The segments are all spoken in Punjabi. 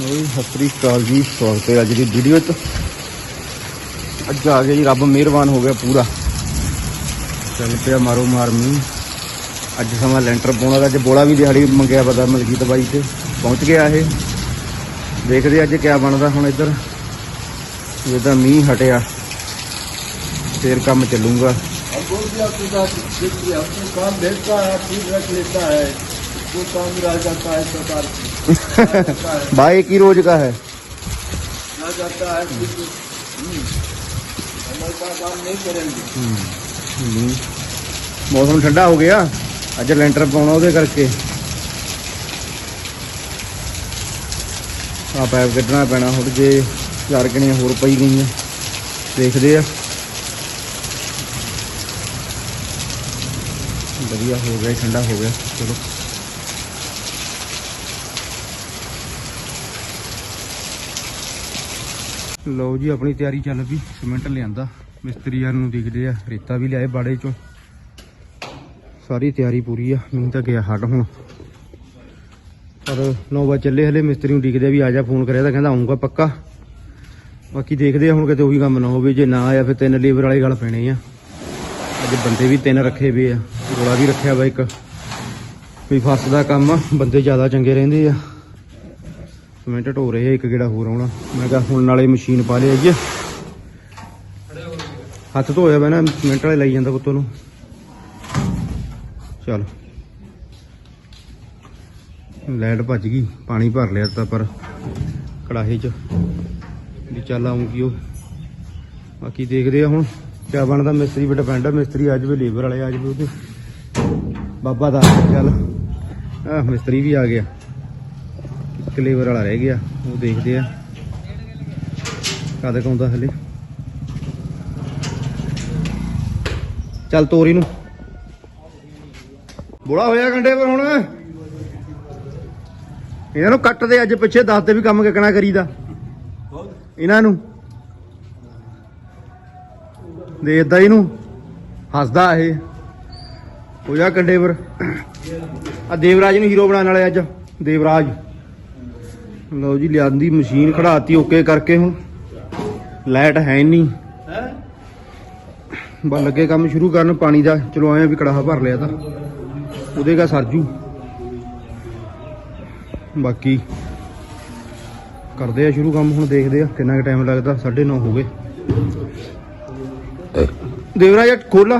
ਓਏ ਸਤਿ ਸ੍ਰੀ ਅਕਾਲ ਜੀ ਸਵਾਗਤ ਹੈ ਅੱਜ ਦੀ ਵੀਡੀਓ 'ਚ ਅੱਜ ਆ ਗਿਆ ਜੀ ਰੱਬ ਮਿਹਰਬਾਨ ਹੋ ਗਿਆ ਪੂਰਾ ਚੱਲ ਪਿਆ ਮਾਰੋ ਮਾਰ ਮੀਂਹ ਅੱਜ ਸਮਾਂ ਲੈਂਟਰ ਪਾਉਣਾ ਦਾ ਅੱਜ ਬੋਲਾ ਵੀ ਦਿਹਾੜੀ ਮੰਗਿਆ ਪਤਾ ਮਲਕੀਤ ਬਾਈ ਤੇ ਪਹੁੰਚ ਗਿਆ ਇਹ ਦੇਖਦੇ ਅੱਜ ਕਿਆ ਬਣਦਾ ਹੁਣ ਇੱਧਰ ਜਿੱਦਾਂ ਮੀਂਹ ਹਟਿਆ ਫੇਰ ਕੰਮ ਚੱਲੂਗਾ अब बोल दिया आपके साथ देखिए अपने काम भेजता है ठीक रख लेता है वो काम रह जाता है सरकार की जाता है ਬਾਈ ਕੀ ਰੋਜ਼ ਕਾ ਹੈ रह जाता है फिर हम्म, हमारे पास काम नहीं करेंगे ਹਮ। ਮੌਸਮ ਠੰਡਾ ਹੋ ਗਿਆ ਅੱਜ ਲੈਂਟਰ ਪਾਉਣਾ ਉਹਦੇ ਕਰਕੇ ਆ ਪੈਪ ਕੱਢਣਾ ਪੈਣਾ ਹੁਣ ਜੇ ਚਾਰ ਗਣੀਆਂ ਹੋਰ ਪਈ ਗਈਆਂ ਦੇਖਦੇ ਆ ਵਧੀਆ ਹੋ ਗਿਆ ਠੰਡਾ ਹੋ ਗਿਆ ਚਲੋ ਲਓ ਜੀ, ਆਪਣੀ ਤਿਆਰੀ ਚੱਲ ਪਈ ਸਿਮੈਂਟ ਲਿਆਂਦਾ। ਮਿਸਤਰੀਆਂ ਨੂੰ ਦਿਖਦੇ ਆ, ਰੇਤਾ ਵੀ ਲਿਆਏ ਬਾੜੇ ਚੋਂ। ਸਾਰੀ ਤਿਆਰੀ ਪੂਰੀ ਆ, ਮੈਨੂੰ ਤਾਂ ਗਿਆ ਹਟ ਹੁਣ। ਪਰ 9 ਵਜੇ ਚੱਲੇ ਹਲੇ, ਮਿਸਤਰੀ ਨੂੰ ਡਿੱਗਦੇ ਵੀ ਆ ਜਾ ਫੋਨ ਕਰਿਆ ਤਾਂ ਕਹਿੰਦਾ ਆਉਂਗਾ ਪੱਕਾ। ਬਾਕੀ ਦੇਖਦੇ ਆ ਹੁਣ ਕਿਤੇ ਉਹੀ ਕੰਮ ਨਾ ਹੋਵੇ, ਜੇ ਨਾ ਆਇਆ ਫਿਰ ਤਿੰਨ ਲੇਬਰ ਵਾਲੇ ਗੱਲ ਪੈਣੇ ਆ। ਅੱਜ ਬੰਦੇ ਵੀ ਤਿੰਨ ਰੱਖੇ ਵੇ ਆ ਗੋਲਾ ਵੀ ਰੱਖਿਆ ਵਾ ਇੱਕ। ਵੀ ਫਸ ਦਾ ਕੰਮ ਬੰਦੇ ਜ਼ਿਆਦਾ ਚੰਗੇ ਰਹਿੰਦੇ ਆ। ਸਿਮੈਂਟ ਢੋ ਰਹੇ ਆ, ਇੱਕ ਗੇੜਾ ਹੋਰ ਆਉਣਾ। ਮੈਂ ਕਿਹਾ ਹੁਣ ਨਾਲੇ ਮਸ਼ੀਨ ਪਾ ਲਿਆ ਜੀ ਹੱਥ ਧੋਇਆ ਵਾ ਨਾ ਸਿਮੈਂਟ ਵਾਲੇ ਲਈ ਜਾਂਦਾ ਪੁੱਤ ਨੂੰ ਚਲ। ਲਾਈਟ ਭੱਜ ਗਈ, ਪਾਣੀ ਭਰ ਲਿਆ ਤਾਂ ਪਰ ਕੜਾਹੇ 'ਚ। ਵੀ ਚੱਲ ਆਉਂਗੀ ਉਹ। ਬਾਕੀ ਦੇਖਦੇ ਆ ਹੁਣ, ਕਿਆ ਬਣਦਾ ਮਿਸਤਰੀ 'ਤੇ ਡਿਪੈਂਡ ਆ ਮਿਸਤਰੀ, ਅੱਜ ਵੀ ਲੇਬਰ ਵਾਲੇ ਅੱਜ ਵੀ ਉਹਦੇ। ਬਾਬਾ ਦਾ, ਚੱਲ। ਆ ਮਿਸਤਰੀ ਵੀ ਆ ਗਿਆ। ਇੱਕ ਲੇਬਰ ਵਾਲਾ ਰਹਿ ਗਿਆ, ਉਹ ਦੇਖਦੇ ਆ। ਕਦ ਕੁ ਹਲੇ। ਚੱਲ ਤੋਰੀ ਨੂੰ। ਬੁੜਾ ਹੋਇਆ ਕੰਡੇ ਪਰ ਹੁਣ। ਇਹਨਾਂ ਨੂੰ ਕੱਟ ਅੱਜ ਪਿੱਛੇ, ਦੱਸ ਦੇ ਵੀ ਕੰਮ ਕਿਕਣਾ ਕਰੀਦਾ। ਇਹਨਾਂ ਨੂੰ। ਦੇਖਦਾ ਇਹਨੂੰ। ਹੱਸਦਾ ਇਹ। ਹੋ ਜਾ ਕੰਡੇ ਪਰ। ਆ ਦੇਵਰਾਜ ਨੂੰ ਹੀਰੋ ਬਣਾਉਣ ਵਾਲੇ ਅੱਜ। ਦੇਵਰਾਜ। ਲਓ ਜੀ ਲਿਆਂਦੀ ਮਸ਼ੀਨ ਖੜਾਤੀ ਓਕੇ ਕਰਕੇ ਹੁਣ। ਲਾਈਟ ਹੈ ਨਹੀਂ। ਹੈ? ਬਸ ਲੱਗੇ ਕੰਮ ਸ਼ੁਰੂ ਕਰਨ ਪਾਣੀ ਦਾ। ਚਲੋ ਆਏ ਵੀ ਕੜਾਹਾ ਭਰ ਲਿਆ ਤਾਂ। ਉਹਦੇ ਦਾ ਸਰਜੂ। ਬਾਕੀ ਕਰਦੇ ਆ ਸ਼ੁਰੂ ਕੰਮ ਹੁਣ ਦੇਖਦੇ ਆ ਕਿੰਨਾ ਕੁ ਟਾਈਮ ਲੱਗਦਾ 9:30 ਹੋ ਗਏ। ਦੇਵਰਾ ਜੱਟ ਖੋਲਾ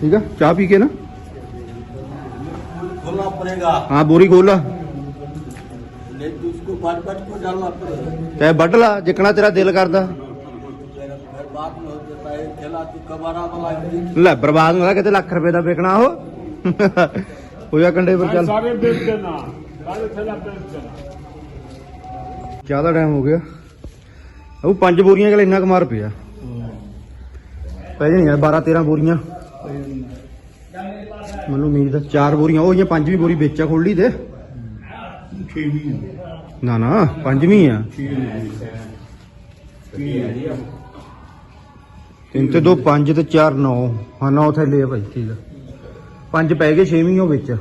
ਠੀਕ ਆ? ਚਾਹ ਪੀ ਕੇ ਨਾ। ਖੋਲਾ ਪਰੇਗਾ ਹਾਂ ਬੋਰੀ ਖੋਲਾ ਲੈ। उसको बाट बाट को डालना पड़ेगा ਚਾਹੇ ਵੱਢ ਲਾ ਜਿੱਕਣਾ ਤੇਰਾ ਦਿਲ ਕਰਦਾ फिर बाद में हो जाता है खेला तो कबारा वाला दिन ਲੈ ਬਰਬਾਦ ਹੁੰਦਾ ਕਿਤੇ ਲੱਖ ਰੁਪਏ ਦਾ ਵਿਕਣਾ ਉਹ ਹੋਇਆ ਕੰਡੇ ਪਰ ਚੱਲ सारे बेच देना सारे खेला बेच देना ਚਾਹ ਦਾ ਟਾਈਮ ਹੋ ਗਿਆ ਉਹ ਪੰਜ ਬੋਰੀਆਂ ਕੋਲ ਇੰਨਾ ਕਮਾਰ ਪਿਆ ਪੈ ਜਾਣੀਆਂ 12 13 ਬੋਰੀਆਂ ਮੈਨੂੰ ਉਮੀਦ ਆ ਚਾਰ ਬੋਰੀਆਂ ਉਹ ਜਾਂ ਪੰਜਵੀਂ ਬੋਰੀ ਵੇਚਾ ਖੋਲੀ ਤੇ छेवी ਨਾ ਨਾ ਪੰਜਵੀਂ ਆ। ਤਿੰਨ ਤੇ ਦੋ ਪੰਜ ਤੇ ਚਾਰ ਨੌ। ਹਾਂ ਨੌ ਥੈਲੇ ਆ ਭਾਈ ਠੀਕ ਆ। ਪੰਜ ਪੈ ਗਏ ਛੇਵੀਂ ਉਹ ਵਿੱਚ।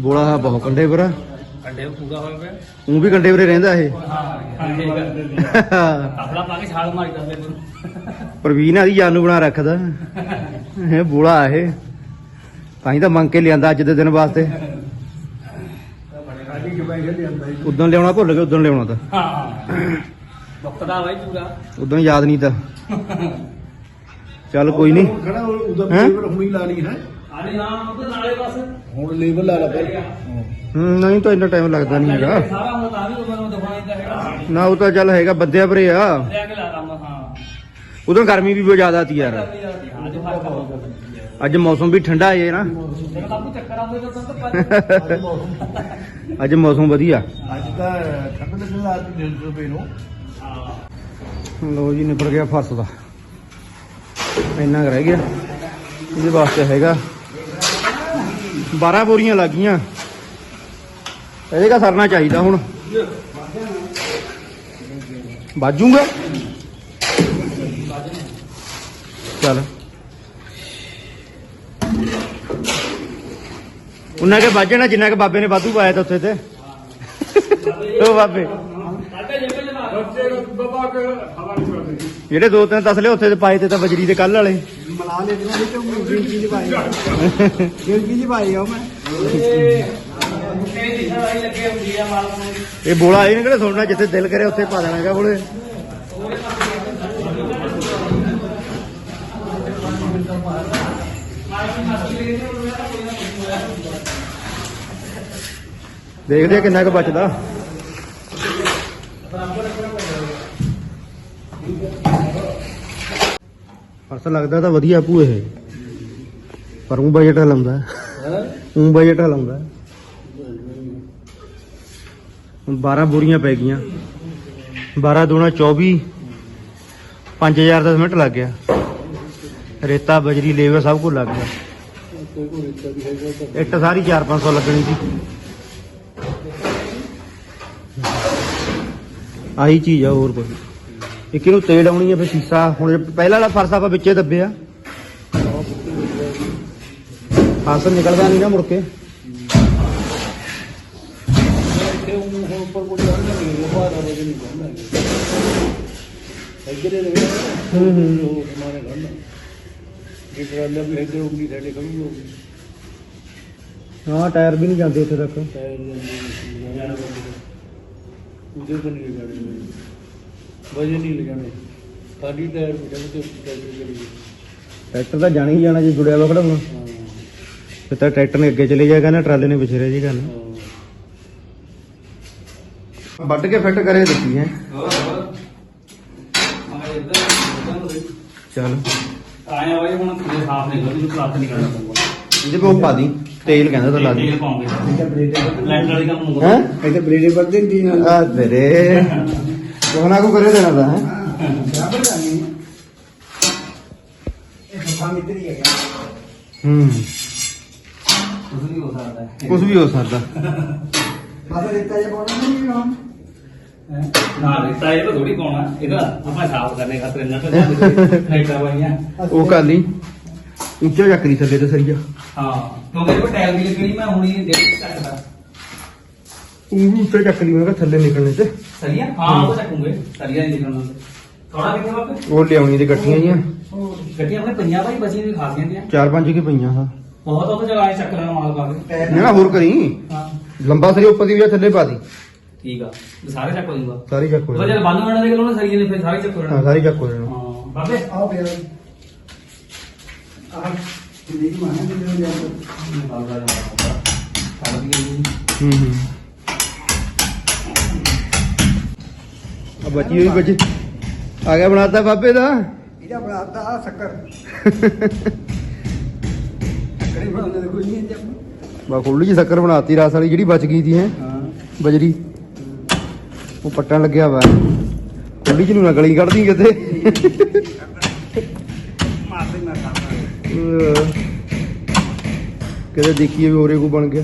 ਬੋਲਾ ਹੈ ਬਹੁਤ ਕੰਡੇ ਪਰ ਕੰਡੇ ਪੂਰਾ ਹੋਇਆ ਪਿਆ। ਉਹ ਵੀ ਕੰਡੇ ਵਰੇ ਰਹਿੰਦਾ ਇਹ। ਹਾਂ ਹੈ ਅਫਲਾ ਪਾ ਕੇ ਛਾਲ ਮਾਰੀ ਤੈਨੂੰ ਪ੍ਰਵੀਨ ਆਦੀ ਜਾਨੂ ਬਣਾ ਰੱਖਦਾ। ਇਹ ਬੋਲਾ ਇਹ। ਤਾਂ ਹੀ ਤਾਂ ਮੰਗ ਕੇ ਲਿਆਂਦਾ ਅੱਜ ਦੇ ਦਿਨ ਵਾਸਤੇ। ਬੈਠੇ ਉਦੋਂ ਲਿਆਉਣਾ ਭੁੱਲ ਗਏ ਉਦੋਂ ਲਿਆਉਣਾ ਤਾਂ। ਹਾਂ ਮੁੱਕਦਾ ਵਾਈ ਪੂਰਾ। ਉਦੋਂ ਯਾਦ ਨਹੀਂ ਤਾਂ। ਚੱਲ ਕੋਈ ਨਹੀਂ। ਖੜਾ ਉਦੋਂ ਲੇਬਲ ਹੁਣੀ ਲਾ ਲਈ ਹੈ। ਅਰੇ ਹਾਂ ਉਦੋਂ ਨਾਲੇ ਬਸ। ਹੁਣ ਲੇਬਲ ਲਾ ਲਾ ਪਹਿਲਾਂ ਨਹੀਂ ਤਾਂ ਇੰਨਾ ਟਾਈਮ ਲੱਗਦਾ ਨਹੀਂ ਹੈਗਾ। ਨਾ ਉਹ ਤਾਂ ਚੱਲ ਹੈਗਾ ਬੱਦਿਆ ਭਰੇ ਆ। ਉਦੋਂ ਗਰਮੀ ਵੀ ਬਹੁਤ ਜ਼ਿਆਦਾ ਸੀ ਯਾਰ। ਅੱਜ ਮੌਸਮ ਵੀ ਠੰਡਾ ਹੈ ਨਾ। ਤਾਂ ਤਾਂ ਅੱਜ ਮੌਸਮ ਵਧੀਆ? ਅੱਜ ਤਾਂ ਠੰਡ ਲੱਗਣ ਲੱਗ ਪਈ 150 ਰੁਪਏ ਨੂੰ। ਲੋ ਜੀ ਨਿਬੜ ਗਿਆ ਫਰਸ ਦਾ। ਇੰਨਾ ਰਹਿ ਗਿਆ। ਇਹਦੇ ਵਾਸਤੇ ਹੈਗਾ 12 ਬੋਰੀਆਂ ਲੱਗੀਆਂ। ਇਹਦੇ ਕਾ ਸਰਨਾ ਚਾਹੀਦਾ ਹੁਣ। ਬਾਜੂਗਾ ਚੱਲ। ਉਹਨਾਂ ਕੇ ਵਾਜਣਾ ਜਿੰਨਾ ਕੇ ਬਾਬੇ ਨੇ ਵਾਧੂ ਪਾਇਆ ਤਾਂ ਉੱਥੇ ਤੇ। ਉਹ ਬਾਬੇ। ਜਿਹੜੇ ਦੋ ਤਿੰਨ ਤਸਲੇ ਉੱਥੇ ਤੇ ਪਾਏ ਤੇ ਤਾਂ ਬਜਰੀ ਦੇ ਕੱਲ ਵਾਲੇ। ਮਲਾ ਲੈ ਦਿਨਾਂ ਵਿੱਚ ਗਿਣਤੀ ਚ ਪਾਏ ਗਿਣਤੀ ਚ ਪਾਏ ਆ ਮੈਂ ਇਹ ਬੋਲਾ ਇਹ ਨਹੀਂ ਕਿਹੜਾ ਸੁਣਨਾ, ਜਿੱਥੇ ਦਿਲ ਕਰੇ ਉੱਥੇ ਪਾ ਦੇਣਾਗਾ ਬੋਲੇ। ਦੇਖਦੇ ਆ ਕਿੰਨਾ ਕੁ ਬਚਦਾ। ਫਸਲ ਲੱਗਦਾ ਤਾਂ ਵਧੀਆ ਭੂ ਇਹ। ਪਰ ਉਹ ਬਜਟ ਲਾਉਂਦਾ ਉਹ ਬਜਟ ਲਾਉਂਦਾ 12 ਬੋਰੀਆਂ ਪੈ ਗਈਆਂ। 12 ਦੂਣਾ 24 5000 ਦਾ ਸਿਮੈਂਟ ਲੱਗ ਗਿਆ। ਰੇਤਾ, ਬਜਰੀ, ਲੇਬਰ ਸਭ ਕੁਝ ਲੱਗ ਗਿਆ। ਇੱਟ ਸਾਰੀ 4-500 ਲੱਗਣੀ ਸੀ। ਆਹੀ ਚੀਜ਼ ਆ, ਹੋਰ ਕੋਈ ਇੱਕ ਇਹਨੂੰ ਤੇਲ ਆਉਣੀ ਆ, ਫਿਰ ਸੀਸਾ। ਹੁਣ ਇਹ ਪਹਿਲਾਂ ਵਾਲਾ ਫਰਸਾ ਆਪਾਂ ਵਿੱਚੇ ਦੱਬਿਆ ਫਸਲ ਨਿਕਲਦਾ ਨਹੀਂ ਨਾ ਮੁੜ ਕੇ। ਇੱਥੇ ਉਹ ਹੁਣ ਉੱਪਰ ਕੋਈ ਆ ਨਹੀਂ ਉਹ ਬਾਹਰ ਆ ਨਹੀਂ ਜਾਂਦਾ ਇੱਧਰ ਇਹ ਰਹੇ ਹੂੰ ਹੂੰ। ਉਹ ਹਮਾਰੇ ਘਰ ਨਾ ਇਹ ਟਰਾਲਾ ਵੀ ਇੱਧਰ ਹੋਊਗੀ ਸਾਡੇ ਕੋਲ ਵੀ ਹੋਊਗੀ ਹਾਂ ਟਾਇਰ ਵੀ ਨਹੀਂ ਜਾਂਦੇ ਉੱਥੇ ਤੱਕ। ਟਾਇਰ ਉਧਰ ਤੋਂ ਨਹੀਂ ਲਗਾਣੇ ਵਜਨ ਨਹੀਂ ਲਗਾਣੇ ਸਾਡੀ ਟਾਇਰ ਬਿਠਾ ਕੇ ਟਾਇਰ ਕਰੀਏ ਟਰੈਕਟਰ ਤਾਂ ਜਾਣਾ ਹੀ ਜਾਣਾ ਜੇ ਜੁੜਿਆ ਵਾ ਖੜਾਉਣਾ ਫਿਰ ਤਾਂ ਟਰੈਕਟਰ ਨੇ ਅੱਗੇ ਚਲੇ ਜਾਏਗਾ ਨਾ ਟਰਾਲੇ ਨੇ ਪਿੱਛੇ ਰਹਿ ਜਾਏਗਾ ਨਾ ਵੱਢ ਕੇ ਫਿੱਟ ਕਰੇ ਦਿੱਤੀ ਹੈ। ਚਲ। ਆਇਆ ਬਾਈ ਹੁਣ ਸਾਫ਼ ਪਲਾਸਟਿਕ ਕਰਨਾ ਪਊਗਾ ਇਹਦੇ ਕੋਲ ਪਾ ਦੀ ਤੇਲ ਕਹਿੰਦਾ ਤਾਂ ਲਾ ਦੀ। ਤੇਲ ਪਾਉਂਗੇ। ਲੈਂਟਰ ਵਾਲੀ ਕੰਮ ਨੂੰ ਹੈ? ਇੱਧਰ ਬਲੇਡ ਵੱਧਦੇ ਦੀ ਨਾਲ। ਆ ਤੇਰੇ। ਕੋਨਾ ਕੋ ਕਰੇ ਦੇਣਾ ਤਾਂ ਹੈ? ਬਰਾਬਰ ਜਾਣੀ ਇਹ ਦੁਕਾਨ ਮਿੱਤਰ ਹੀ ਹੈਗਾ। ਹੂੰ। ਕੁਝ ਵੀ ਹੋ ਸਕਦਾ ਹੈ। ਕੁਝ ਵੀ ਹੋ ਸਕਦਾ। ਬਸ ਦਿੱਤਾ ਜੇ ਪਾਉਣਾ ਨਹੀਂ ਹੁਣ ਨਾ ਰਿਸ਼ਤਾ ਇਹ ਤਾਂ ਥੋੜੀ ਪਾਉਣਾ। ਇਹਦਾ ਆਪਾਂ ਸਾਫ਼ ਕਰਨੇ ਖਾਤਰ ਇੰਨਾ ਤਾਂ ਲੈਂਟਰ ਵਾਲੀਆਂ ਉਹ ਕਰ ਲਈ। ਉੱਚਾ ਚੱਕ ਲਈ ਥੱਲੇ ਤੇ ਸਰੀਆ। ਹਾਂ ਕਿਉਂਕਿ ਇਹ ਟਾਇਰ ਵੀ ਲੱਗਣੀ ਮੈਂ ਹੁਣੀ ਦੇਖ ਸਕਦਾ ਉਹ ਵੀ ਉੱਚਾ ਚੱਕ ਲਈ ਮੈਂ ਕਿਹਾ ਥੱਲੇ ਨਿਕਲਣੇ ਤੇ। ਸਰੀਆ? ਹਾਂ ਉਹ ਚੱਕੂਗੇ ਸਰੀਆ ਨਹੀਂ ਨਿਕਲਣਾ ਥੋੜਾ ਕਿੱਥੇ ਵਕਤ ਉਹ ਲਿਆਉਣੀ ਤੇ ਗੱਠੀਆਂ ਜੀਆਂ ਗੱਡੀਆਂ ਆਪਣੇ ਪੰਜਾਂ ਭਾਈ ਬਚੀ ਵੀ ਖਾਸੀਆਂ ਦੀਆਂ ਚਾਰ ਪੰਜ ਕੇ ਪਈਆਂ ਹਾਂ। ਬਹੁਤ ਉਹ ਜਗ੍ਹਾ ਚੱਕ ਲੈਣਾ ਮਾਲ ਪਾ ਕੇ। ਨਾ ਨਾ ਹੋਰ ਕਰੀ? ਹਾਂ। ਲੰਬਾ ਸਰੀ ਉੱਪਰ ਦੀ ਵੀ ਥੱਲੇ ਪਾ ਦੀ? ਠੀਕ ਆ ਸਾਰੇ ਚੱਕ ਹੋ ਜੂਗਾ ਸਾਰੀ ਚੱਕ ਹੋ ਉਹ ਜਦ। ਬੰਦ ਹੋਣਾ ਦੇ ਕੋਲ ਸਰੀਏ ਨੇ ਫਿਰ ਸਾਰੇ ਚੱਕ ਹੋ ਹਾਂ ਜਾਣਾ ਸਾਰੀ ਚੱਕ ਹੋ ਜਾਣਾ। ਹਾਂ ਬਾਬੇ। ਆਓ ਪਿਆ ਆਹ ਜਿਹੜੀ ਮਾਨਾ ਦੇ ਦੇ ਬਾਬਾ ਦਾ ਕੱਢ ਦੀ ਹੂੰ ਹੂੰ ਆ ਬੱਚੀ ਹੋਈ ਬੱਚੀ ਆ ਗਿਆ ਬਣਾਤਾ ਬਾਬੇ ਦਾ? ਇਹਦਾ ਬਣਾਤਾ ਆ ਸ਼ੱਕਰ। ਬਣਾਉਂਦੇ ਕੋਈ ਨਹੀਂ ਬਾ ਖੁੱਲੀ ਜੀ ਸ਼ੱਕਰ ਬਣਾਤੀ ਰਸ ਵਾਲੀ ਜਿਹੜੀ ਬਚ ਗਈ ਸੀ ਹੈ ਹਾਂ। ਬਜਰੀ। ਉਹ ਪੱਟਣ ਲੱਗਿਆ ਵਾ। ਖੁੱਲੀ ਚ ਨੂੰ ਨਾ ਗਲੀ ਕੱਢਦੀ ਕਿਤੇ। ਕਿਤੇ ਦੇਖੀਏ ਵੀ ਹੋਰੇ ਕੋ ਬਣ ਗਿਆ।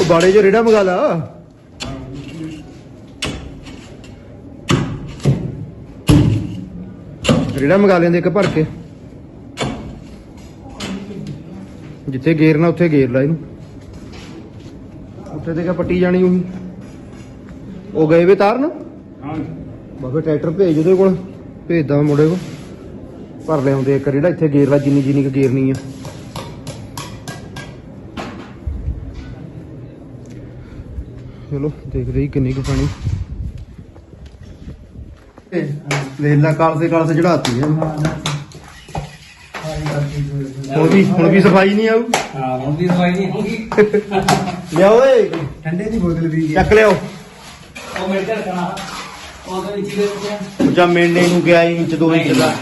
ਉਹ ਬਾੜੇ ਚ ਰੇੜਾ ਮੰਗਾ ਲਾ। ਰੇੜਾ ਮੰਗਾ ਲੈਂਦੇ ਇੱਕ ਭਰ ਕੇ। ਜਿੱਥੇ ਗੇਰਨਾ ਉੱਥੇ ਗੇਰ ਲਾ ਇਹਨੂੰ। ਉੱਥੇ ਤੇ ਕਿਆ ਪੱਟੀ ਜਾਣੀ ਉਹੀ। ਉਹ ਗਏ ਵੇ ਤਾਰਨ? हाँ ਬਾਬੇ ਟਰੈਕਟਰ ਭੇਜ ਉਹਦੇ ਕੋਲ। ਭੇਜਦਾ ਮੁੰਡੇ ਕੋਲ। ਭਰ ਲਿਆਉਂਦੇ ਇੱਕ ਜਿਹੜਾ ਇੱਥੇ ਗੇਰ ਲਾ ਜਿੰਨੀ ਜਿੰਨੀ ਕੁ ਗੇਰਨੀ ਆ। ਚਲੋ ਦੇਖਦੇ ਹੀ ਕਿੰਨੀ ਕੁ ਪਾਣੀ। ਵੇਲਾ ਕਾਲ ਸੇ ਕਾਲ ਸੇ ਚੜਾਤੀ ਹੈ ਹੁਣ ਵੀ ਹੁਣ ਵੀ ਸਫ਼ਾਈ ਨਹੀਂ ਆਊ ਹਾਂ ਹੁਣ ਦੀ ਦਵਾਈ ਨਹੀਂ ਹੋਊਗੀ ਲਿਆ ਓਏ। ਠੰਡੇ ਦੀ ਬੋਤਲ ਵੀ ਚੱਕ ਲਿਆਓ। ਉਹ ਮੇਰੇ ਘਰ ਕਣਾ ਉਹਦੇ ਵਿੱਚ ਦੇ ਦਿੱਤੇ ਜਾਂ ਮੇਨੇ ਨੂੰ ਗਿਆ ਇੰਚ ਦੋ ਇੰਚ ਦਾ।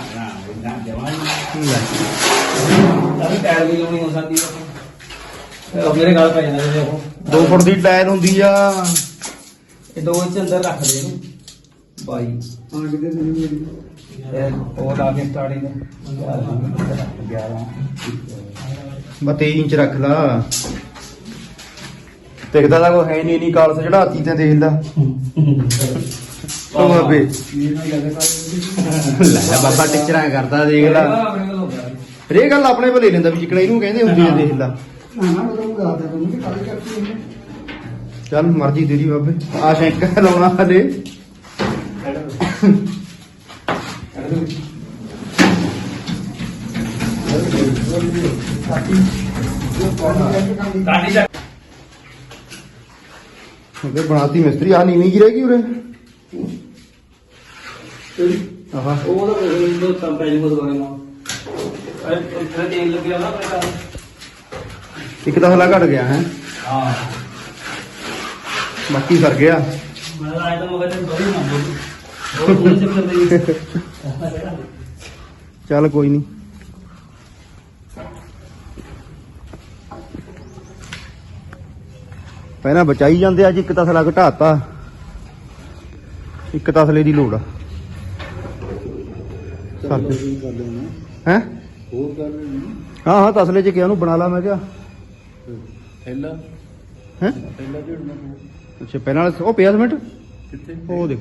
ਜਵਾਨ ਲੈ। ਤਾਂ ਟਾਇਰ ਵੀ ਲਾਉਣੀ ਹੋ ਸਕਦੀ ਹੈ ਉਹ ਮੇਰੇ ਗੱਲ ਪੈ ਜਾਂਦਾ ਜੇ ਉਹ। ਦੋ ਫੁੱਟ ਦੀ ਟਾਇਰ ਹੁੰਦੀ ਆ। ਇਹ ਦੋ ਇੰਚ ਅੰਦਰ ਰੱਖ ਦੇ ਇਹਨੂੰ। ਬਾਈ। ਹਾਂ ਕਿਤੇ ਨਹੀਂ ਮੇਰੀ ਇਹ ਉਹ ਲਾ ਕੇ ਸਟਾਰਟਿੰਗ 11 ਬਸ 23 ਇੰਚ ਰੱਖ ਲਾ। ਟਿਕਦਾ ਤਾਂ ਕੋਈ ਹੈ ਨਹੀਂ ਨਹੀਂ ਕਾਲ ਸੇ ਚੜਾਤੀ ਤੇ ਦੇਖ ਲਾ। ਉਹ ਬਾਬੇ। ਲੈ ਬਾਬਾ ਟਿਚਰਾਂ ਕਰਦਾ ਦੇਖ ਲਾ। ਇਹ ਗੱਲ ਆਪਣੇ ਭਲੇ ਲੈਂਦਾ ਵੀ ਜਿਕਣਾ ਇਹਨੂੰ ਕਹਿੰਦੇ ਹੁੰਦੇ ਆ ਦੇਖ ਲਾ। ਨਾ ਨਾ ਬਤਾਉਂਗਾ ਤਾਂ ਤੁਹਾਨੂੰ ਕਿ ਕਾਲ ਕਰਤੀ ਹੈ। ਚੱਲ ਮਰਜ਼ੀ ਤੇਰੀ ਬਾਬੇ। ਆ ਸ਼ੈਂਕ ਲਾਉਣਾ ਹਲੇ। ਉਹਦੇ ਬਣਾਤੀ ਮਿਸਤਰੀ ਆ ਨੀਵੀਂ ਕੀ ਰਹਿ ਗਈ ਉਰੇ। ਆਹਾ। ਉਹ ਤਾਂ ਉਹ ਤਾਂ ਪੈ ਜੂਗਾ ਦੁਬਾਰਾ। ਨਾ ਤੇਲ ਲੱਗਿਆ ਨਾ ਆਪਣੇ ਘਰ ਇੱਕ ਤਾਂ ਹਲਾ ਘਟ ਗਿਆ ਹੈ। ਹਾਂ ਬਾਕੀ ਸਰ ਗਿਆ। ਮੈਂ ਆਇਆ ਤਾਂ ਮਗਰ ਬੜੀ ਨਾ ਚੱਲ ਕੋਈ ਨਹੀਂ ਪਹਿਲਾਂ ਬਚਾਈ ਜਾਂਦੇ ਅੱਜ ਇੱਕ ਤਸਲਾ ਘਟਾਤਾ। ਇੱਕ ਤਸਲੇ ਦੀ ਲੋੜ ਆ। ਕਰ ਹੈ? ਹੋਰ ਕਰ ਲੈਣਾ ਹਾਂ ਹਾਂ ਤਸਲੇ ਚ ਕਿਹਾ ਉਹਨੂੰ ਬਣਾ ਲਾ ਮੈਂ ਕਿਹਾ। ਥੈਲਾ? ਹੈ? ਥੈਲਾ ਅੱਛਾ ਪਹਿਲਾਂ ਵਾਲਾ- ਉਹ ਪਿਆ ਮਿੰਟ ਕਿੱਥੇ? ਉਹ ਦੇਖ।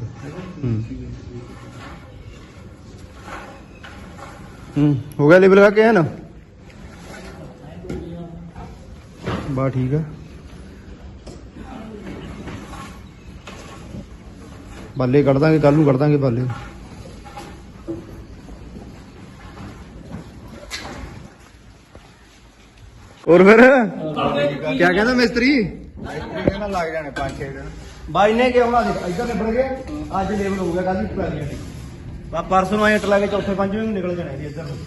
ਹੂੰ। ਹੂੰ ਹੋ ਗਿਆ ਲੇਬਲ ਲਗਾ ਕੇ ਹੈ ਨਾ ਬਾ ਠੀਕ ਆ। ਬਾਲੇ ਕੱਢ ਦਾਂਗੇ ਕੱਲ ਨੂੰ ਕੱਢ ਦਾਂਗੇ ਬਾਲੇ। ਹੋਰ ਫਿਰ? ਕੀ ਕਹਿੰਦਾ ਮਿਸਤਰੀ? ਕਹਿੰਦਾ ਲੱਗ ਜਾਣੇ 5-6 ਦਿਨ। ਬਾਈ ਨੇ ਕਿਹਾ ਉਹਨਾਂ ਦੇ ਇੱਧਰ ਨਿਬੜ ਗਏ ਅੱਜ ਲੇਬਲ ਹੋ ਗਿਆ ਕੱਲ ਦੀ ਪਲਾਨੀ ਬਾ ਪਰਸੋਂ ਨੂੰ ਐਂ ਲਾ ਕੇ ਚੌਥੇ ਪੰਜਵੇਂ ਨੂੰ ਨਿਕਲ ਜਾਣਾ ਸੀ ਇੱਧਰ ਨੂੰ।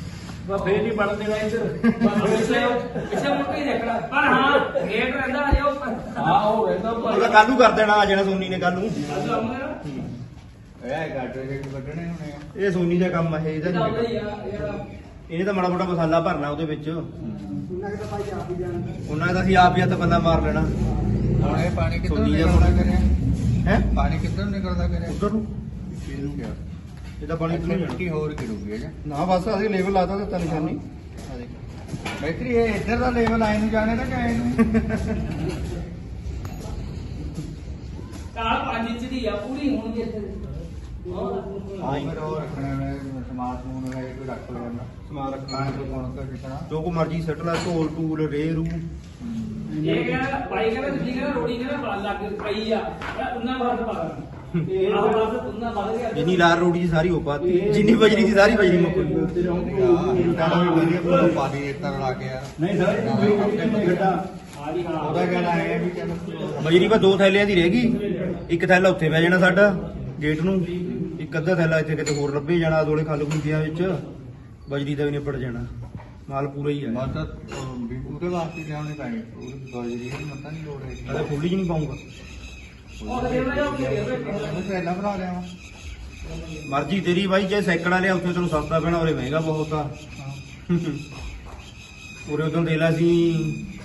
ਬਾ ਫੇਰ ਨਹੀਂ ਬਣ ਦੇਣਾ ਇੱਧਰ। ਪਿੱਛੇ ਮੁੜ ਕੇ ਹੀ ਦੇਖਣਾ। ਪਰ ਹਾਂ ਗੇਟ ਰਹਿੰਦਾ ਹਜੇ ਉਹ ਹਾਂ ਉਹ ਰਹਿੰਦਾ ਉਹਦਾ ਕੱਲ ਨੂੰ ਕਰ ਦੇਣਾ ਆ ਸੋਨੀ ਨੇ ਕੱਲ ਨੂੰ। ਇਹ ਗਾਟੇ ਦੇ ਕੱਢਣੇ ਹੋਣੇ ਆ। ਇਹ ਸੋਨੀ ਦਾ ਕੰਮ ਆ ਇਹ ਇਹਦਾ ਨਹੀਂ। ਇਹਨੇ ਤਾਂ ਮਾੜਾ ਮੋਟਾ ਮਸਾਲਾ ਭਰਨਾ ਉਹਦੇ ਵਿੱਚ। ਉਹਨਾਂ ਦਾ ਅਸੀਂ ਆਪ ਹੀ ਹੱਥ ਬੰਦਾ ਮਾਰ ਲੈਣਾ। ਹੁਣ ਇਹ ਪਾਣੀ ਕਿੱਧਰ ਸੋਨੀ ਦਾ ਨਿਕਲਦਾ ਕਰਿਆ? ਹੈ? ਪਾਣੀ ਕਿੱਧਰ ਨਿਕਲਦਾ ਕਰਿਆ? ਉਧਰ ਨੂੰ। ਇਹਨੂੰ ਕਿਹਾ। ਇਹਦਾ ਪਾਣੀ ਕਿੱਥੇ ਮਿੱਟੀ ਹੋਰ ਗਿਰੂਗੀ ਇਹ ਨਾ ਬਸ ਅਸੀਂ ਲੇਬਲ ਲਾਤਾ ਦਿੱਤਾ ਨਿਸ਼ਾਨੀ ਬੈਟਰੀ ਇਹ ਇੱਧਰ ਦਾ ਲੈਵਲ ਆਏ ਨੂੰ ਜਾਣੇ ਤਾਂ ਗਏ ਨੂੰ। ਕਾਲ 5 ਇੰਚ ਦੀ ਆ ਪੂਰੀ ਹੋਣਗੀ ਇੱਥੇ। ਹਾਂ ਫਿਰ ਉਹ ਰੱਖਣੇ ਨੇ ਸਮਾਨ ਸਮੂਨ ਹੈ ਕੋਈ ਰੱਖ ਲੈਣਾ ਸਮਾਨ ਖਾਣ ਤੋਂ ਕੋਣ ਤੋਂ ਜਿੱਤਣਾ ਜੋ ਕੋ ਮਰਜ਼ੀ ਸੱਟ ਲਾ ਢੋਲ ਟੂਲ ਰੇ ਰੂ ਇਹ ਕਹਿੰਦਾ ਬਾਈ ਕਹਿੰਦਾ ਤੁਸੀਂ ਕਹਿੰਦਾ ਰੋੜੀ ਕਹਿੰਦਾ ਬਾਲ ਲੱਗ ਪਈ ਆ। ਉਹਨਾਂ ਬਾਅਦ ਪਾ ਦੇਣਾ ਆਹ ਬਸ ਉਹਨਾਂ ਵੱਧ ਗਿਆ। ਜਿੰਨੀ ਲਾਰ ਰੋੜੀ ਸੀ ਸਾਰੀ ਹੋ ਪਾਤੀ ਜਿੰਨੀ ਬਜਰੀ ਸੀ ਸਾਰੀ ਬਜਰੀ ਮੁੱਕ ਗਈ। ਪਾਣੀ ਇੱਧਰ ਲਾ ਕੇ ਆ ਨਹੀਂ ਸਰ ਗੱਡਾ ਹਾਂਜੀ ਹਾਂ। ਉਹਦਾ ਕਹਿਣਾ ਹੈ ਵੀ ਚੱਲ ਬਜਰੀ ਬਾ ਦੋ ਥੈਲਿਆਂ ਦੀ ਰਹਿ ਗਈ। ਇੱਕ ਥੈਲਾ ਉੱਥੇ ਪੈ ਜਾਣਾ ਸਾਡਾ ਗੇਟ ਨੂੰ। ਇੱਕ ਅੱਧਾ ਥੈਲਾ ਇੱਥੇ ਕਿਤੇ ਹੋਰ ਲੱਭੇ ਜਾਣਾ ਦੋਲੇ ਖੱਲ ਖੁੰਦੀਆਂ ਵਿੱਚ। ਬਜਰੀ ਦਾ ਵੀ ਨਿਪਟ ਜਾਣਾ। ਮਾਲ ਪੂਰਾ ਹੀ ਆ। ਉਹ ਵੀ ਉਹਦੇ ਵਾਸਤੇ ਲਿਆਉਣੀ ਪੈਣੀ ਉਹ ਗੋਜਰੀ ਦੀ ਮਤਾਂ ਨਹੀਂ ਲੋੜ ਹੈ ਅਰੇ ਫੁੱਲੀ ਨਹੀਂ ਪਾਉਂਗਾ। ਉਹ ਪਹਿਲਾਂ ਬਣਾ ਲਿਆ ਮਰਜ਼ੀ ਤੇਰੀ ਬਾਈ ਜੇ ਸੈਕੜਾ ਲਿਆ ਉੱਥੇ ਤੈਨੂੰ ਸਸਤਾ ਪੈਣਾ ਉਰੇ ਮਹਿੰਗਾ ਬਹੁਤ ਆ। ਉਰੇ ਉਦੋਂ ਦੇ ਲਾ ਸੀ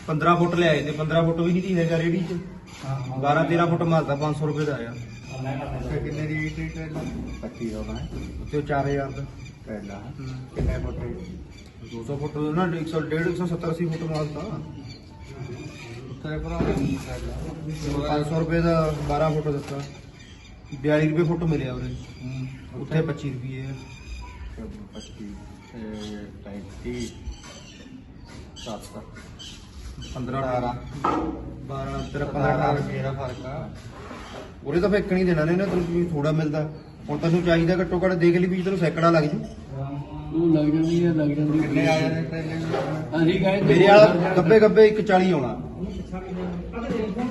15 ਫੁੱਟ ਲਿਆਏ ਤੇ 15 ਫੁੱਟ ਵੀ ਨਹੀਂ ਦੀ ਹੈਗਾ ਰੇੜੀ ਚ। 12 13 ਫੁੱਟ ਮਾਰਦਾ 500 ਰੁਪਏ ਦਾ ਆਇਆ। ਕਿੰਨੇ ਦੀ ਟ੍ਰੀਟ ਹੈ 25 ਹੋਣਾ ਹੈ ਉੱਥੇ ਉਹ 4000 ਦਾ ਪਹਿਲਾਂ ਕਿੰਨੇ ਫੁੱਟ 200 ਫੁੱਟ ਨਾ 100 150 170 80 ਫੁੱਟ ਮਾਰਦਾ ਉੱਤੇ ਭਰਾ 500 ਰੁਪਏ ਦਾ 12 ਫੁੱਟ ਦਿੱਤਾ। 42 ਰੁਪਏ ਫੁੱਟ ਮਿਲਿਆ ਉਰੇ ਉੱਥੇ 25 ਰੁਪਏ ਆ। 25 ਤੇ 35 7 15 18 12 ਤੇਰਾ 15 15 ਰੁਪਏ ਦਾ ਫ਼ਰਕ ਆ? ਉਰੇ ਤਾਂ ਫੇਕਣ ਹੀ ਦੇਣਾ ਨੇ ਨਾ ਤੈਨੂੰ ਵੀ ਥੋੜਾ ਮਿਲਦਾ। ਹੁਣ ਤੈਨੂੰ ਚਾਹੀਦਾ ਘੱਟੋ ਘੱਟ ਦੇਖ ਲਈ ਵੀ ਤੈਨੂੰ ਸੈਕੜਾ ਲੱਗ ਜੂ। ਉਹ ਲੱਗ ਜਾਂਦੀ ਹੈ ਲੱਗ ਜਾਂਦੀ ਹੈ। ਕਿੰਨੇ ਆ ਜਾਣੇ ਵਿੱਚ ਅਸੀਂ ਗਏ ਤੇ ਮੇਰੇ ਵਾਲਾ ਗੱਬੇ ਗੱਬੇ 140 ਆਉਣਾ।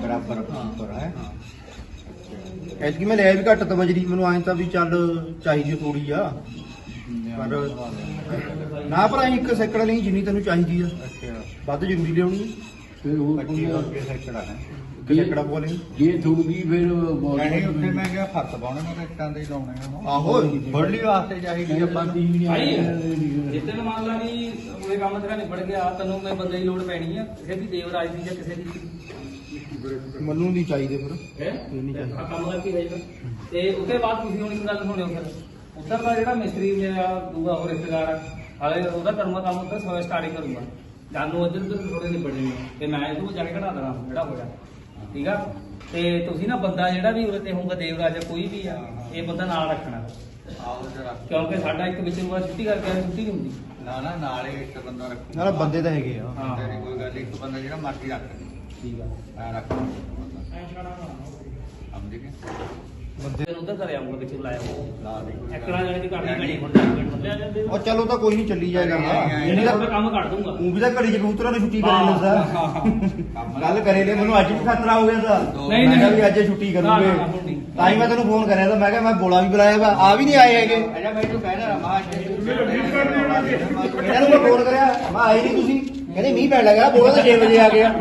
ਬਰਾਬਰ ਪਰ ਹੈ। ਐਤਕੀ ਮੈਂ ਲਿਆ ਵੀ ਘੱਟ ਤਾਂ ਬਜਰੀ ਮੈਨੂੰ ਐਂ ਤਾਂ ਵੀ ਚੱਲ ਚਾਹੀਦੀ ਥੋੜੀ ਆ। ਪਰ ਨਾ ਭਰਾ ਇੱਕ ਸੈਕੜਾ ਲਈ ਜਿੰਨੀ ਤੈਨੂੰ ਚਾਹੀਦੀ ਆ। ਅੱਛਾ। ਵੱਧ ਜ਼ਰੂਰੀ ਲਿਆਉਣੀ ਫਿਰ ਹੋਰ 25 ਰੁਪਏ ਸੈਕੜਾ ਹੈ। ਸੈਕੜਾ ਪਵਾ ਲਈ। ਜੇ ਥੋੜੀ ਫਿਰ ਬਹੁਤ ਨਹੀਂ ਉੱਤੇ ਮੈਂ ਕਿਹਾ ਫ਼ਰਕ ਪਾਉਣੇ ਮੈਂ ਇੱਟਾਂ ਦੇ ਹੀ ਲਾਉਣੇ ਆ। ਆਹੋ ਫੜਲੀ ਵਾਸਤੇ ਚਾਹੀਦੀ ਆਪਾਂ ਨੂੰ ਭਾਈ ਜਿੱਤੇ ਨੂੰ ਮੰਨ ਲਾ ਵੀ ਉਹਦੇ ਕੰਮ ਤੇਰਾ ਨਿਬੜ ਗਿਆ ਤੈਨੂੰ ਮੈਂ ਬੰਦੇ ਦੀ ਲੋੜ ਪੈਣੀ ਆ ਕਿਸੇ ਦੀ ਦੇਵਰਾਜ ਦੀ ਜਾਂ ਕਿਸੇ ਦੀ ਮੈਨੂੰ ਨਹੀਂ ਚਾਹੀਦੇ ਫਿਰ। ਹੈ? ਇਹ ਨਹੀਂ ਚਾਹੀਦਾ। ਆ ਕੰਮ ਕਰਕੇ ਜਾਈਦਾ। ਤੇ ਉਹਦੇ ਬਾਅਦ ਤੁਸੀਂ ਹੁਣ ਇੱਕ ਗੱਲ ਸੁਣਿਓ ਫਿਰ। ਉੱਧਰ ਦਾ ਜਿਹੜਾ ਮਿਸਤਰੀ ਮੇਰਾ ਦੂਆ ਹੋਰ ਰਿਸ਼ਤੇਦਾਰ ਆ ਹਾਲੇ ਉਹਦਾ ਕਰਮਾ ਕੰਮ ਉੱਧਰ ਸਵੇ ਸਟਾਰਟਿੰਗ ਕਰੂੰਗਾ। ਜਾਨੂੰ ਇੱਧਰ ਉੱਧਰ ਥੋੜੇ ਨਿਬੜਨੇ ਨੇ ਤੇ ਮੈਂ ਇਹਨੂੰ ਜਾ ਕੇ ਘਟਾ ਦੇਣਾ ਜਿਹੜਾ ਹੋਇਆ। ਠੀਕ ਆ? ਤੇ ਤੁਸੀਂ ਨਾ ਬੰਦਾ ਜਿਹੜਾ ਵੀ ਉਰੇ ਤੇ ਹੋਊਗਾ ਦੇਵਰਾਜ ਜਾਂ ਕੋਈ ਵੀ ਆ ਇਹ ਬੰਦਾ ਨਾਲ ਰੱਖਣਾ। ਆਹੋ ਜਰਾ ਕਿਉਂਕਿ ਸਾਡਾ ਇੱਕ ਵਿੱਚ ਨੂੰ ਛੁੱਟੀ ਕਰਕੇ ਆਇਆ, ਛੁੱਟੀ ਨਹੀਂ ਹੁੰਦੀ। ਨਾ ਨਾ ਨਾਲੇ ਇੱਕ ਬੰਦਾ ਰੱਖੂ। ਨਾਲ ਬੰਦੇ ਤਾਂ ਹੈਗੇ ਆ। ਹਾਂ। ਤੇਰੀ ਕੋਈ ਗੱਲ ਨੀ, ਇੱਕ ਬੰਦਾ ਜਿਹੜਾ ਮਰਜ਼ੀ ਰੱਖ ਠੀਕ ਆ। ਮੈਂ ਰੱਖ ਬੰਦੇ ਨੂੰ ਉਧਰ ਘਰੇ ਆਉਂਗਾ ਵਿੱਚ ਬੁਲਾਇਆ ਲਾ ਦੇ। ਐਕਟਰਾਂ ਜਾਣੇ ਦੀ ਕਰਨੀ ਪੈਣੀ ਹੁਣ ਡਾਕੂਮੈਂਟ ਬੰਦੇ ਆ ਜਾਂਦੇ ਉਹ ਚਲੋ ਤਾਂ ਕੋਈ ਨਹੀਂ ਚੱਲੀ ਜਾਏਗਾ ਜਿਹੜੀ ਦਾ ਕੰਮ ਕੱਢ ਦੂੰਗਾ ਉਹ ਵੀ ਤਾਂ ਘੜੀ ਚ ਕਬੂਤਰਾਂ ਨੂੰ ਛੁੱਟੀ ਕਰੇ ਲੈਂਦਾ ਗੱਲ ਕਰੇ ਲੈ ਮੈਨੂੰ ਅੱਜ ਵੀ ਖਤਰਾ ਹੋ ਗਿਆ ਤਾਂ। ਨਹੀਂ, ਮੈਂ ਕਿਹਾ ਨਹੀਂ। ਵੀ ਅੱਜ ਇਹ ਛੁੱਟੀ ਨਾ, ਨਾ, ਕਰੂਗੇ। ਨਾ, ਹੁਣ ਨਹੀਂ। ਤਾਂ ਹੀ ਮੈਂ ਤੈਨੂੰ ਫੋਨ ਕਰਿਆ ਤਾਂ ਮੈਂ ਕਿਹਾ ਮੈਂ ਬੋਲਾ ਵੀ ਬੁਲਾਇਆ ਵਾ। ਆ ਵੀ ਨਹੀਂ ਆਏ ਹੈਗੇ। ਅਜਾ ਮੈਂ ਤੂੰ ਕਹਿਣਾ ਰਮਾ ਇਹਨਾਂ ਨੂੰ ਮੈਂ ਫੋਨ ਕਰਿਆ ਮੈਂ ਆਏ ਨਹੀਂ ਤੁਸੀਂ। ਕਹਿੰਦੇ ਮੀਂਹ ਪੈਣ ਲੱਗਾ ਬੋਲਾ ਤਾਂ 6 ਵਜੇ ਆ ਗਿਆ।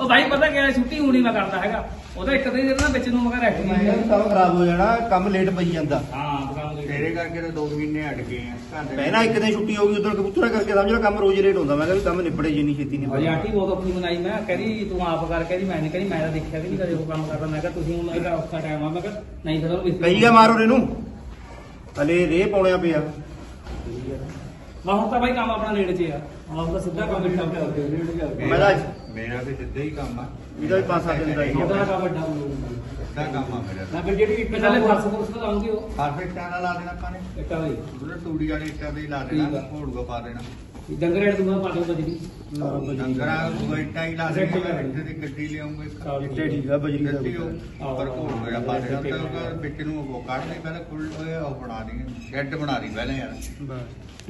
ਉਹ ਭਾਈ ਪਤਾ ਕਿਆ ਛੁੱਟੀ ਹੋਣੀ ਮੈਂ ਕਰਦਾ ਹੈਗਾ। ਉਹਦਾ ਇੱਕ ਦਿਨ ਜਿਹੜਾ ਵਿੱਚ ਨੂੰ ਮਗਾ ਰੱਖ ਮੈਂ ਕਿਹਾ ਕੰਮ ਖਰਾਬ ਹੋ ਜਾਣਾ ਕੰਮ ਲੇਟ ਪਈ ਜਾਂਦਾ। ਹਾਂ ਕੰਮ ਦੇ ਤੇਰੇ ਕਰਕੇ ਤਾਂ 2 ਮਹੀਨੇ ਅੜ ਗਏ ਆ ਘਰ ਦੇ ਪਹਿਲਾਂ ਇੱਕ ਦਿਨ ਛੁੱਟੀ ਹੋ ਗਈ ਉਦੋਂ ਕਬੂਤਰਾਂ ਕਰਕੇ ਸਮਝ ਲਾ ਕੰਮ ਰੋਜ਼ ਲੇਟ ਹੁੰਦਾ। ਮੈਂ ਕਿਹਾ ਵੀ ਕੰਮ ਨਿਬੜੇ ਜਿੰਨੀ ਛੇਤੀ ਭਾਈ ਨਿਬੜੇ ਆਂਟੀ ਬਹੁਤ ਆਪਣੀ ਬਣਾਈ ਮੈਂ ਕਹਿੰਦੀ ਤੂੰ ਆਪ ਕਰ ਕਹਿੰਦੀ ਮੈਂ ਨਹੀਂ ਕਹਿੰਦੀ ਮੈਂ ਤਾਂ ਦੇਖਿਆ ਵੀ ਨਹੀਂ ਕਦੇ ਉਹ ਕੰਮ ਕਰਦਾ। ਮੈਂ ਕਿਹਾ ਤੁਸੀਂ ਹੁਣ ਇਹਦਾ ਔਖਾ ਟਾਈਮ ਆ ਮੈਂ ਕਿਹਾ ਨਹੀਂ ਫਿਰ ਉਹ ਕਹੀ ਗਿਆ ਮਾਰੋ ਇਹਨੂੰ ਹਲੇ ਰੇ ਪਾਉਣਿਆ ਪਿਆ। ਮੈਂ ਹੁਣ ਤਾਂ ਭਾਈ ਕੰਮ ਆਪਣਾ ਨੇੜੇ 'ਚ ਆ। ਆਪ ਦਾ ਸਿੱਧਾ ਕੰਮ ਮੈਂ ਤਾਂ ਅੱਜ ਮੇਰਾ ਵੀ ਸਿੱਧਾ ਹੀ ਕੰਮ ਆ। ਇਹਦਾ ਵੀ 5-7 ਦਿਨ ਦਾ ਹੀ ਉਹਦਾ ਆ ਕੰਮ ਵੱਡਾ ਕੰਮ ਆ ਮੇਰਾ। ਮੈਂ ਫਿਰ ਜਿਹੜੀ ਇੱਕ ਚੱਲੇ ਫਰਸ ਫੁਰਸ ਤਾਂ ਲਾਉਂਗੀ ਉਹ। ਪਰਫੈਕਟ ਆਣਾ ਲਾ ਦੇਣਾ ਆਪਾਂ ਨੇ। ਇੱਟਾਂ ਲਈ ਉਹਨੇ ਤੂੜੀ ਵਾਲੀ ਇੱਟਾਂ ਦੇ ਲਾ ਠੀਕ ਦੇਣਾ ਆ। ਘੋੜੂਗਾ ਪਾ ਦੇਣਾ। ਡੰਗਰ ਰੇਟ ਦੂੰਗਾ ਪਾ ਦੂੰਗਾ ਜੀ ਡੰਗਰਾਂ ਨੂੰ ਇੱਟਾਂ ਹੀ ਲਾ ਦੇਣਾ ਇੱਥੇ ਦੀ ਗੱਡੀ ਲਿਆਉਂਗੇ ਇੱਟੇ ਠੀਕ ਆ ਬਜਰੀ ਦਾ ਗੱਡੀ ਉਹ ਉੱਪਰ ਘੋੜੂਗਾ ਪਾ ਦੇਣਾ ਤੇ ਉਹਦਾ ਵਿੱਚ ਨੂੰ ਉਹ ਕੱਢ ਲਈ ਪਹਿਲਾਂ ਖੁੱਲ ਹੋਇਆ ਉਹ ਬਣਾ ਦੀ ਸ਼ੈੱਡ ਬਣਾ ਦੀ ਪਹਿਲਾਂ ਯਾਰ।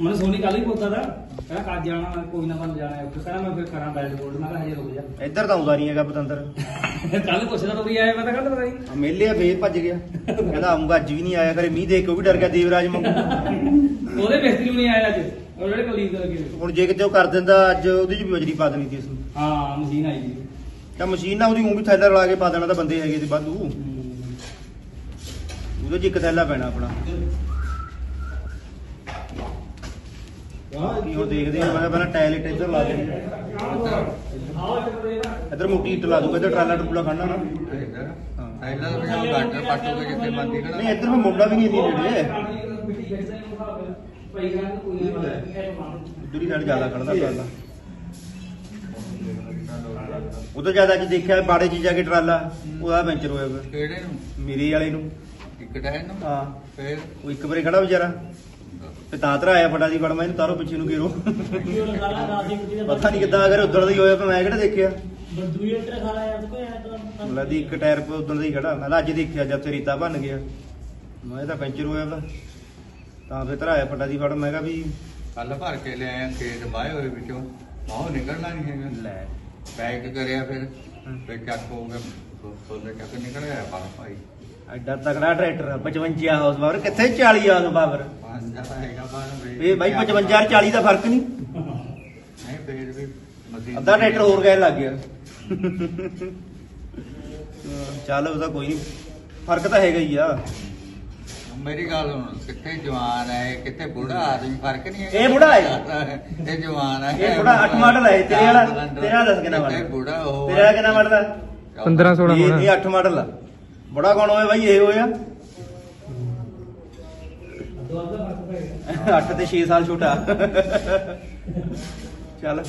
ਮੈਂ ਸੋਨੀ ਕੱਲ ਹੀ ਪੁੱਛਦਾ ਦਾ ਕਹਿੰਦਾ ਕੱਜ ਜਾਣਾ ਕੋਈ ਨਾ ਬੰਦ ਜਾਣਾ ਉੱਥੇ। ਕਹਿੰਦਾ ਮੈਂ ਫਿਰ ਕਰਾਂ ਬੈਲਟ ਬੋਰਡ ਮੈਂ ਕਿਹਾ ਹਜੇ ਰੁਕ ਜਾ। ਇੱਧਰ ਤਾਂ ਆਉਂਦਾ ਨਹੀਂ ਹੈਗਾ ਪਤੰਦਰ। ਕੱਲ ਪੁੱਛਦਾ ਤਾਂ ਵੀ ਆਇਆ ਮੈਂ ਤਾਂ ਕੱਲ ਪਤਾ ਹੀ ਆ ਮੇਲੇ ਆ ਫੇਰ ਭੱਜ ਗਿਆ। ਕਹਿੰਦਾ ਆਉਂਗਾ ਅੱਜ ਵੀ ਨਹੀਂ ਆਇਆ ਕਰੇ ਮੀਂਹ ਦੇਖ ਕੇ ਉਹ ਵੀ ਡਰ ਗਿਆ ਦੇਵਰਾਜ ਮੰਗੂ ਉਹਦੇ ਮਿਸਤਰੀ ਨੂੰ ਨਹੀਂ ਆਇਆ ਅੱਜ ਉਹ ਜਿਹੜੇ ਕਲੀਗ ਲੱਗੇ ਹੁਣ ਜੇ ਕਿਤੇ ਉਹ ਕਰ ਦਿੰਦਾ ਅੱਜ ਉਹਦੀ ਚ ਵੀ ਬਜਰੀ ਪਾ ਦੇਣੀ ਸੀ ਅਸੀਂ ਹਾਂ ਮਸ਼ੀਨ ਆਈ ਜੀ ਤਾਂ ਮਸ਼ੀਨ ਨਾਲ ਉਹਦੀ ਊਂ ਵੀ ਥੈਲਾ ਰਲਾ ਕੇ ਪਾ ਦੇਣਾ ਤਾਂ ਬੰਦੇ ਹੈਗੇ ਤੇ ਵਾਧੂ। ਉਹਦੇ ਚ ਇੱਕ ਥੈਲਾ ਪੈਣਾ ਆਪਣਾ। ਕੀ ਹੁਣ ਦੇਖਦੇ ਆ ਮੈਂ ਕਿਹਾ ਪਹਿਲਾਂ ਟਾਇਲ ਇੱਟ ਇੱਧਰ ਲਾ ਦੇਣੀ ਇੱਧਰ ਮੁੱਟੀ ਇੱਟ ਲਾ ਦੂਗਾ ਇੱਧਰ ਟਰਾਲਾ ਟੁੱਲਾ ਖੜਨਾ ਨਾ। ਇੱਧਰ ਪਹਿਲਾਂ ਤਾਂ ਪੰਜਾਬ ਗਾਟਰ ਪੱਟੂਗੇ ਜਿੱਥੇ ਬੰਦੀ ਖੜਾ ਨਹੀਂ ਇੱਧਰ ਮੈਂ ਮੁੰਡਾ ਵੀ ਨਹੀਂ ਇੰਨੀ ਨੇੜੇ ਇੱਧਰ ਹੀ ਸਾਈਡ ਜ਼ਿਆਦਾ ਖੜਦਾ ਟਰਾਲਾ। ਜ਼ਿਆਦਾ ਦੇਖਿਆ ਬਾੜੇ 'ਚ ਜਾ ਕੇ ਟਰਾਲਾ ਉਹਦਾ ਪੈਂਚਰ ਹੋਇਆ। ਕਿਹੜੇ ਨੂੰ? ਮੇਰੇ ਵਾਲੇ ਨੂੰ। ਇੱਕ ਟਾਇਰ ਨੂੰ? ਹਾਂ। ਫੇਰ? ਉਹ ਇੱਕ ਵਾਰੀ ਖੜਾ ਵਿਚਾਰਾ। ਤੇ ਤਾਂ ਤਰ ਆਇਆ ਫਟਾ ਦੀ ਫੜ ਮੈਂ ਇਹਨੂੰ ਤਾਰੋ ਪਿੱਛੇ ਨੂੰ ਘੇਰੋ। ਪਤਾ ਨਹੀਂ ਕਿੱਦਾਂ ਅਗਰ ਉਧਰ ਦਾ ਹੀ ਹੋਇਆ ਪਿਆ ਮੈਂ ਕਿਹੜਾ ਦੇਖਿਆ? ਮਤਲਬ ਦੀ ਇੱਕ ਟਾਇਰ ਪੇ ਉਦੋਂ ਦਾ ਹੀ ਖੜਾ। ਮੈਂ ਤਾਂ ਅੱਜ ਦੇਖਿਆ ਜਦ ਤੇ ਰੀਤਾ ਭੰਨ ਗਿਆ। ਮੈਂ ਇਹ ਤਾਂ ਪੈਂਚਰ ਹੋਇਆ ਵਾ। ਤਾਂ ਫਿਰ ਧਰਾਇਆ ਫਟਾ ਦੀ ਫੜ ਮੈਂ ਕਿਹਾ ਵੀ ਕੱਲ ਭਰ ਕੇ ਲਿਆਇਆ ਖੇਤ ਬਾਹੇ ਹੋਏ ਵਿੱਚੋਂ। ਮਾਹੋ ਨਿਕਲਣਾ ਨਹੀਂ ਹੈਗਾ। ਲੈ। ਪੈਕ ਕਰਿਆ ਫਿਰ। ਫਿਰ ਚੱਕ ਹੋ ਗਿਆ। ਸੋਲੇ ਚੱਕ ਨਿਕਲ ਗਿਆ ਪਰ ਭਾਈ। ਐਡਾ ਤਕੜਾ ਟਰੈਕਟਰ ਆ 55 ਹਾਊਸ ਪਾਵਰ ਕਿੱਥੇ 40 ਹਾਊਸ ਪਾਵਰ ਪੰਜ ਹੈਗਾ ਇਹ ਬਾਈ 55 ਔਰ 40 ਦਾ ਫ਼ਰਕ ਨਹੀਂ? ਨਹੀਂ ਫੇਰ ਵੀ ਮਸ਼ੀਨ ਅੱਧਾ ਟਰੈਕਟਰ ਹੋਰ ਗਏ ਲੱਗ ਗਿਆ। ਚੱਲ ਉਹਦਾ ਕੋਈ ਨਹੀਂ ਫ਼ਰਕ ਤਾਂ ਹੈਗਾ ਹੀ ਆ। ਮੇਰੀ ਗੱਲ ਹੁਣ ਕਿੱਥੇ ਜਵਾਨ ਹੈ ਕਿੱਥੇ ਬੁੜਾ ਆਦਮੀ ਫ਼ਰਕ ਨਹੀਂ ਇਹ ਬੁੜਾ ਹੈ। ਇਹ ਜਵਾਨ ਹੈ ਇਹ ਬੁੜਾ ਅੱਠ ਮਾਡਲ ਹੈ, ਤੇਰੇ ਵਾਲਾ- ਤੇਰੇ ਦੱਸ ਕਿੰਨਾ ਮਾਡਲ? ਬੁੜਾ ਉਹ? ਤੇਰਾ ਕਿੰਨਾ ਮਾਡਲ ਆ? 15 16 ਇਹ ਹੋਣਾ ਇਹ 8 ਮਾਡਲ ਆ। ਬੜਾ ਕੌਣ ਹੋਇਆ ਬਾਈ ਇਹ ਹੋਇਆ? 8 ਤੇ 6 ਸਾਲ ਛੋਟਾ। ਚੱਲ।